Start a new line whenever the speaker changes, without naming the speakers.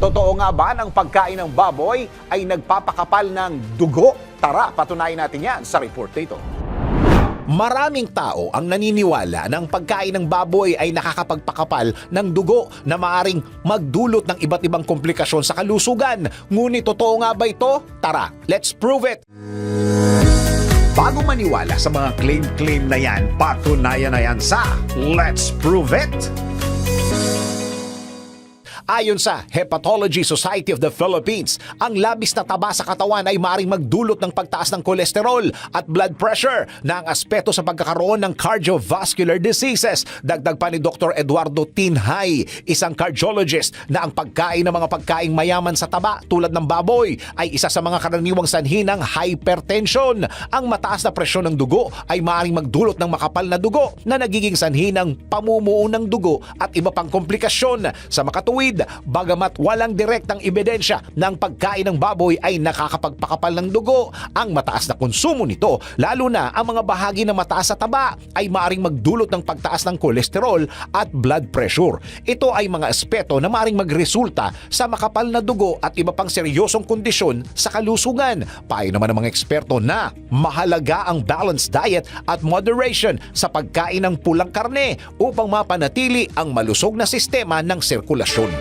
Totoo nga ba ng pagkain ng baboy ay nagpapakapal ng dugo? Tara, patunayan natin yan sa report na ito. Maraming tao ang naniniwala na ang pagkain ng baboy ay nakakapagpakapal ng dugo na maaring magdulot ng iba't ibang komplikasyon sa kalusugan. Ngunit totoo nga ba ito? Tara, let's prove it! Bago maniwala sa mga claim-claim na yan, patunayan na yan sa Let's Prove It! Ayon sa Hepatology Society of the Philippines, ang labis na taba sa katawan ay maaaring magdulot ng pagtaas ng kolesterol at blood pressure na ang aspeto sa pagkakaroon ng cardiovascular diseases. Dagdag pa ni Dr. Eduardo Tinhay, isang cardiologist, na ang pagkain ng mga pagkaing mayaman sa taba tulad ng baboy ay isa sa mga karaniwang sanhi ng hypertension. Ang mataas na presyon ng dugo ay maaaring magdulot ng makapal na dugo na nagiging sanhi ng pamumuo ng dugo at iba pang komplikasyon. Sa makatuwid, bagamat walang direktang ebidensya ng pagkain ng baboy ay nakakapagpakapal ng dugo, ang mataas na konsumo nito, lalo na ang mga bahagi na mataas sa taba, ay maaring magdulot ng pagtaas ng kolesterol at blood pressure. Ito ay mga aspeto na maaring magresulta sa makapal na dugo at iba pang seryosong kondisyon sa kalusugan. Payo naman ng mga eksperto na mahalaga ang balanced diet at moderation sa pagkain ng pulang karne upang mapanatili ang malusog na sistema ng sirkulasyon.